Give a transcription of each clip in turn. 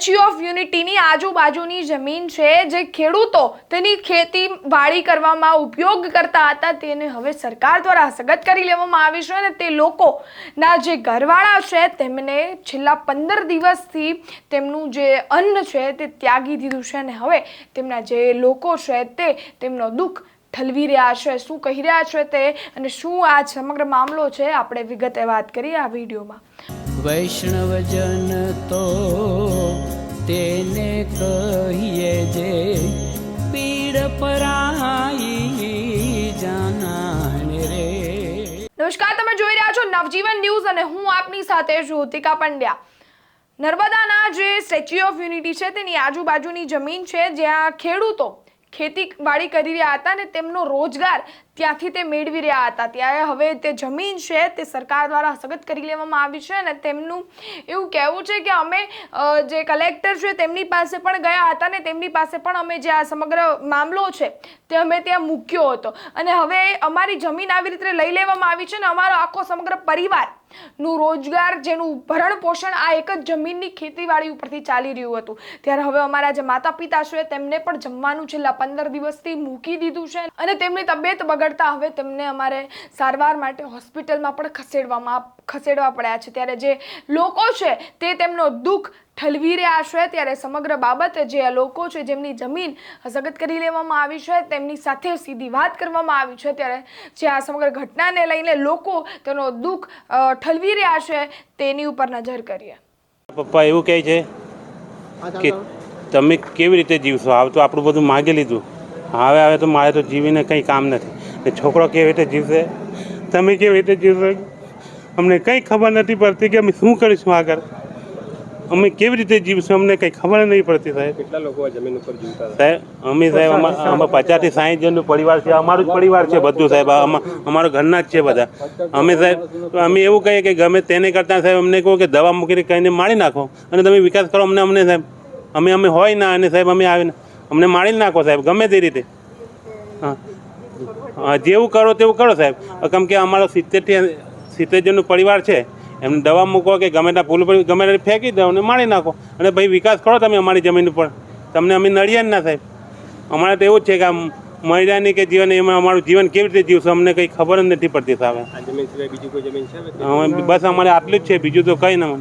Statue of યુનિટીની આજુબાજુની જમીન છે જે ખેડૂતો તેની ખેતી વાડી કરવામાં ઉપયોગ કરતા હતા, તેને હવે સરકાર દ્વારા હસ્તગત કરી લેવામાં આવી છે અને તે લોકોના જે ઘરવાળા છે તેમને છેલ્લા પંદર દિવસથી તેમનું જે અન્ન છે તે ત્યાગી દીધું છે અને હવે તેમના જે લોકો છે તે તેમનો દુઃખ ઠલવી રહ્યા છે. શું કહી રહ્યા છે તે અને શું આ સમગ્ર મામલો છે આપણે વિગતે વાત કરીએ આ વિડીયોમાં. વૈષ્ણવજન તો તેને કહીએ જે પીડ પરાઈ જાનાને રે. નમસ્કાર, તમે જોઈ રહ્યા છો નવજીવન ન્યૂઝ અને હું આપની સાથે જ્યોતિકા પંડ્યા. નર્મદાના જે સ્ટેચ્યુ ઓફ યુનિટી છે, તેની આજુબાજુની જમીન છે, જ્યાં ખેડૂતો ખેતીવાડી કરી રહ્યા હતા અને તેમનો રોજગાર ત્યાંથી તે મેળવી રહ્યા હતા. ત્યારે હવે તે જમીન છે તે સરકાર દ્વારા હસ્તગત કરી લેવામાં આવી છે અને તેમનું એવું કહેવું છે કે અમે જે કલેક્ટર છે તેમની પાસે પણ ગયા હતા ને તેમની પાસે પણ અમે જે આ સમગ્ર મામલો છે તે અમે ત્યાં મૂક્યો હતો. અને હવે અમારી જમીન આવી રીતે લઈ લેવામાં આવી છે ને અમારો આખો સમગ્ર પરિવારનું રોજગાર જેનું ભરણ પોષણ આ એક જ જમીનની ખેતીવાડી ઉપરથી ચાલી રહ્યું હતું. ત્યારે હવે અમારા જે માતા પિતા છે તેમને પણ જમવાનું છેલ્લા પંદર દિવસથી મૂકી દીધું છે અને તેમની તબિયત બગડતા હવે તેમને અમારે સારવાર માટે હોસ્પિટલમાં પણ ખસેડવામાં ખસેડવા પડ્યા છે. ત્યારે જે લોકો છે તે તેમનો દુઃખ ઠલવી રહ્યા છે. ત્યારે સમગ્ર બાબતે જે આ લોકો છે જેમની જમીન હસ્તગત કરી લેવામાં આવી છે, તેમની સાથે સીધી વાત કરવામાં આવી છે. ત્યારે જે આ સમગ્ર ઘટનાને લઈને લોકો તેનો દુઃખ ઠલવી રહ્યા છે તેની ઉપર નજર કરીએ. પપ્પા એવું કહે છે કે તમે કેવી રીતે જીવશો? હવે તો આપણું બધું માગી લીધું. હવે હવે તો મારે તો જીવીને કંઈ કામ નથી. ને છોકરો કેવી રીતે જીવશે? તમે કેવી રીતે જીવશો? અમને કંઈ ખબર નથી પડતી કે અમે શું કરીશું આગળ. અમે કેવી રીતે જીવશું અમને કંઈ ખબર નહીં પડતી સાહેબ. કેટલા લોકો જમીન ઉપર જીવતા સાહેબ અમે સાહેબ અમે પચાસથી સાહીઠ જણનું પરિવાર છે અમારું જ પરિવાર છે બધું સાહેબ. અમારા ઘરના જ છે બધા. અમે સાહેબ તો અમે એવું કહીએ કે ગમે તેને કરતાં સાહેબ અમને કહો કે દવા મૂકીને કહીને મારી નાખો અને તમે વિકાસ કરો અમને અમને સાહેબ. અમે અમે હોય ના અને સાહેબ અમે આવીને અમને મારી નાખો સાહેબ ગમે તે રીતે. હા. હા, જેવું કરો તેવું કરો સાહેબ. કેમ કે અમારો સિત્તેરથી સિત્તેર જણનું પરિવાર છે એમને દવા મૂકો કે ગમે ત્યાં ભૂલ પર ગમે ત્યાં ફેંકી દો અને મારી નાખો. અને ભાઈ વિકાસ કરો તમે અમારી જમીન ઉપર. તમને અમે નડિયા જ ના સાહેબ. અમારે તો એવું જ છે કે આમ મહિલાની કે જીવન એમાં અમારું જીવન કેવી રીતે જીવશું અમને કંઈ ખબર જ નથી પડતી સાહેબ. આ જમીન સિવાય બીજી કોઈ જમીન છે હવે? બસ અમારે આટલું જ છે બીજું તો કંઈ ના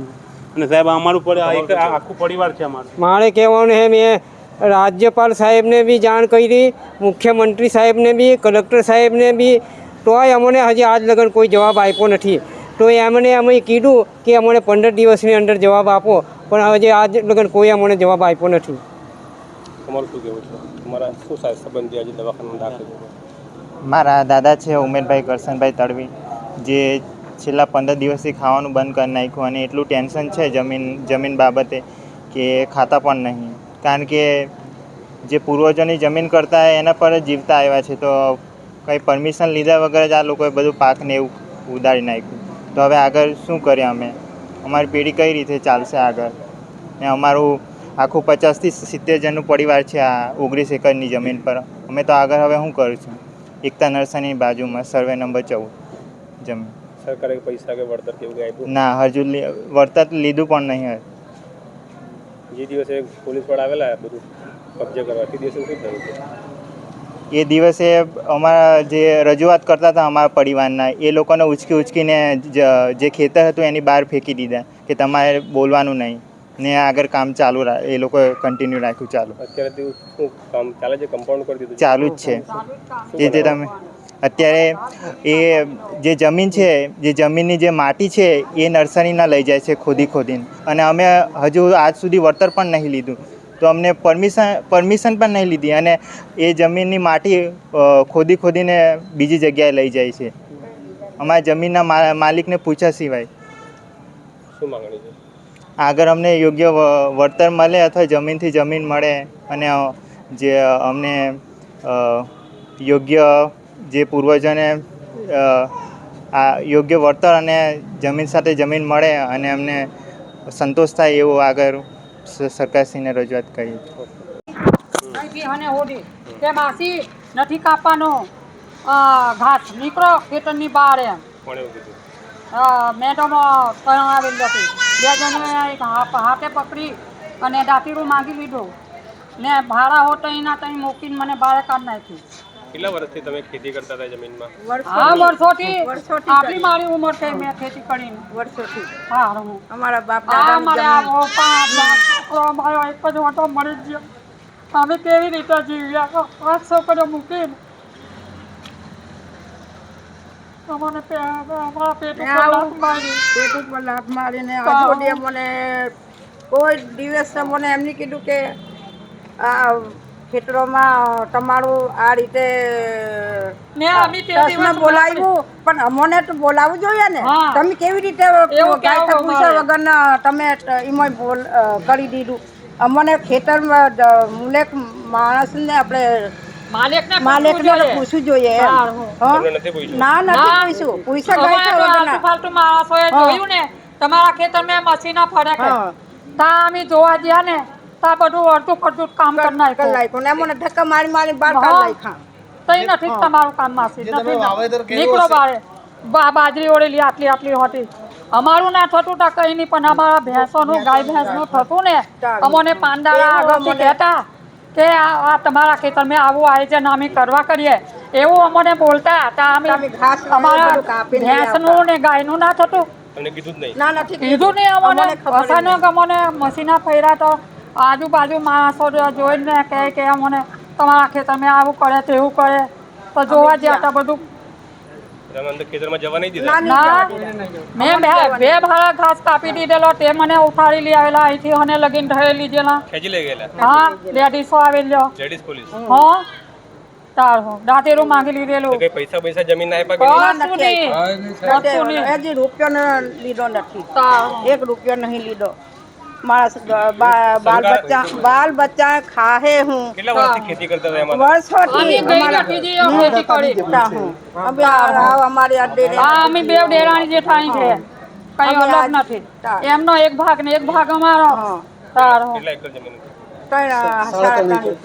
અને સાહેબ અમારું આખું પરિવાર છે અમારું. મારે કહેવાનું છે મેં રાજ્યપાલ સાહેબને બી જાણ કરી મુખ્યમંત્રી સાહેબને બી કલેક્ટર સાહેબને બી. તોય અમને હજી આજ લગન કોઈ જવાબ આપ્યો નથી. તો એમને અમે કીધું કે અમને પંદર દિવસની અંદર જવાબ આપો પણ હજી આજ લગન કોઈ અમને જવાબ આપ્યો નથી. મારા દાદા છે ઉમેરભાઈ કરશનભાઈ તડવી જે છેલ્લા પંદર દિવસથી ખાવાનું બંધ કરી નાખ્યું અને એટલું ટેન્શન છે જમીન જમીન બાબતે કે ખાતા પણ નહીં. કારણ કે જે પૂર્વજોની જમીન કરતા એના પર જ જીવતા આવ્યા છે. તો કંઈ પરમિશન લીધા વગર જ આ લોકોએ બધું પાકને એવું ઉદારી નાખ્યું. તો હવે આગળ શું કરીએ અમે? અમારી પેઢી કઈ રીતે ચાલશે આગળ? ને અમારું આખું પચાસથી સિત્તેર જણનું પરિવાર છે આ ઓગણીસ એકરની જમીન પર. અમે તો આગળ હવે શું કરીશું? એકતા નર્સરીની બાજુમાં સર્વે નંબર ચૌદ જમીન. સરકારે પૈસા કે વળતર કેવું ના હજુ વળતર લીધું પણ નહીં હોય. જે દિવસે પોલીસવાળા આવેલા બધું કબજે કરવા. તે દિવસે શું થયું છે એ દિવસે અમારા જે રજૂઆત કરતા હતા અમારા પરિવારના એ લોકોને ઉચકી ઉચકીને જે ખેતર હતું એની બહાર ફેંકી દીધા કે તમારે બોલવાનું નહીં. ને આગળ કામ ચાલુ એ લોકોએ કન્ટિન્યુ રાખ્યું ચાલુ. અત્યારે શું કામ ચાલે છે? કમ્પાઉન્ડ કરી દીધું ચાલુ જ છે. જે તે તમે અત્યારે એ જે જમીન છે જે જમીનની જે માટી છે એ નર્સરીના લઈ જાય છે ખોદી ખોદીને. અને અમે હજુ આજ સુધી વળતર પણ નહીં લીધું. તો અમને પરમિશન પરમિશન પણ નહીં લીધી અને એ જમીનની માટી ખોદી ખોદીને બીજી જગ્યાએ લઈ જાય છે. અમારા જમીનના મા- માલિકને પૂછ્યા સિવાય. શું માંગણી છે? આગળ અમને યોગ્ય વળતર મળે અથવા જમીનથી જમીન મળે અને જે અમને યોગ્ય જે પૂર્વજોને આ યોગ્ય વળતર અને જમીન સાથે જમીન મળે અને એમને સંતોષ થાય એવું આગળ સરકારશ્રીને રજૂઆત કરી તે માસી નથી કાપવાનો. ઘાસ નીકળો, ખેતરની બહાર એમ. મેડમ ત્રણ આવેલી હતી બે જણે હાથ- પકડી અને દાંતીરું માગી લીધું. ને ભાડા હો તઈના તઈ મૂકીને મને બહાર કાઢ નાખ્યું. કેટલા વર્ષથી તમે ખેતી કરતા હતા જમીનમાં? હા વર્ષોથી. આપણી મારી ઉંમર છે મેં ખેતી કરી. વર્ષોથી. હા હું અમારા બાપ દાદા દાદાની પપ્પા અમારો એક જ વાંટો મળી ગયો. અમે કેવી રીતે જીવ્યા? પાંચ છોકરીઓ મૂકીને. અમને અમારા પેટ ઉપર લાત મારીને તો મને કોઈ દિવસ મને એમને કીધું કે આ ખેતરોમાં તમારું આ રીતે ને અમે તે દિવસ ટ્રસ્ટમાં બોલાવ્યું પણ અમોને તો બોલાવવું જોઈએ ને? તમે કેવી રીતે પૂછ્યા વગર તમે એમાં બોલ કરી દીધું. અમને ખેતરમાં મુલેક માણસને આપણે માલિકને માલિકને પૂછવું જોઈએ. ના નથી ના. પૂછ્યું. ગાય તમારા ખેતરમાં મશીનો ફરે તા અમે જોવા ગયા ને તા બધું અડધું પડધું કામ કરી કરી નાખ્યું. નાખ્યું. ને મને ધક્કા મારી મારી બહાર હા. નાખ્યા. તઈ નથી તમારું કામ માસી. નથી નીકળો બારે. બા બાજરી ઓળેલી આટલી આટલી હોતી. અમારું ના થતું તા કઈ નહીં પણ અમારા ભેંસોનું ગાય ભેંસનું થતું ને. અમોને એવું આગળથી કહેતા કે આ તમારા તમારા ખેતરમાં આવું આયોજન અમે કરવા કરીએ. એવું અમને બોલતા હતા. અમે તમે ઘાસ ને અમારા ભેંસનું ને ગાયનું ના થતું. કીધું જ નહીં. ના નથી કીધું. નહીં અમને. અચાનક અમને મસીના ફર્યા તો આજુબાજુ માણસો જોઈને કહે કે મને તમારા ખેતરમાં આવું કરે તેવું કરે. તો જોવા ગયા હતા બધું. મેં બે ભાડા ઘાસ કાપી દીધેલો તે મને ઉઠાડી લઈ આવેલા અહીંથી અને લગીન ઢળી લીધેલા. હા લેડીસો આવેલો હા તાર હો માંગી લીધેલું. કઈ પૈસા પૈસા જમીન ના આપ્યા કશું નહીં. કશું નહીં. હજી રૂપિયો ન લીધો નથી. એક રૂપિયો નહીં લીધો. મારા સ- બા- બાલ બચ્ચા બાલ બચ્ચા ખાહે હું. કેટલા વર્ષથી ખેતી કરતા હતા વર્ષોથી અમે ગઈ નથી જે ખેતી કરી. તા હું. હવે આ- આ અમારી હા અમે બે ડેરાણી જેઠાણી છે. કઈ અલગ નથી. એમનો એક ભાગ ને એક ભાગ અમારો. હા. તાર. હો. કેટલા એકર જમીન ત્રણ આ સાડા ત્રણ એકર.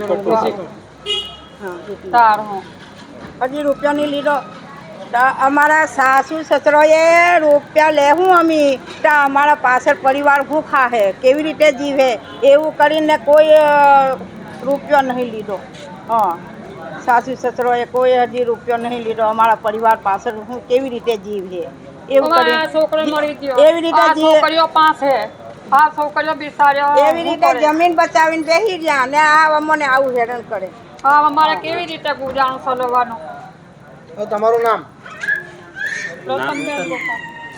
ટોટલ તાર. હો. હજી રૂપિયા ની લીધો તો અમારા સાસુ સસરોએ રૂપિયા લેવું અમે. તો અમારા પાછળ પરિવાર શું ખાહે કેવી રીતે જીવે? એવું કરીને કોઈ રૂપિયો નહીં લીધો. હા. સાસુ સસરોએ કોઈ હજી રૂપિયો નહીં લીધો. અમારા પરિવાર પાછળ હું કેવી રીતે જીવે એવું કરી છોકરો મરી ગયો. એવી રીતે એવી રીતે જમીન બચાવીને બેસી ગયા ને આ અમને આવું હેરાન કરે. હા અમારે કેવી રીતે ગુજારું ચલાવવાનું તમારું નામ?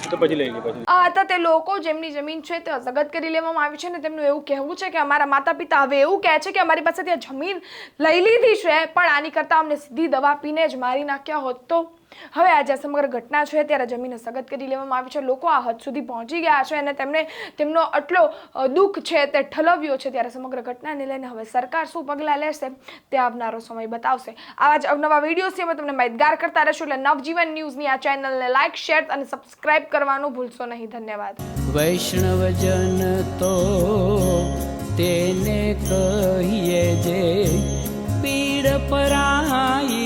તો પછી લઈ લી પછી. આ હતા તે લોકો જેમની જમીન છે તે હસ્તગત કરી લેવામાં આવી છે ને તેમનું એવું કહેવું છે કે અમારા માતા પિતા હવે એવું કહે છે કે અમારી પાસેથી આ જમીન લઈ લીધી છે પણ આની કરતાં અમને સીધી દવા પીને જ મારી નાખ્યા હોત તો? હવે આજે આ સમગ્ર ઘટના છે ત્યારે જમીન હસ્તગત કરી લેવામાં આવી છે. લોકો આ હદ સુધી પહોંચી ગયા છે અને તેમણે તેમનો આટલો દુઃખ છે તે ઠલવ્યો છે ત્યારે સમગ્ર ઘટનાને લઈને હવે સરકાર શું પગલાં લેશે તે આવનારો સમય બતાવશે. આવા જ અવનવા વિડીયોથી અમે તમને માહિતગાર કરતા રહીશું. એટલે નવજીવન ન્યૂઝની આ ચેનલને લાઇક શેર અને સબસ્ક્રાઇબ કરવાનું ભૂલશો નહીં. ધન્યવાદ. વૈષ્ણવજન તો તેને કહીએ જે, પીડ પરાઈ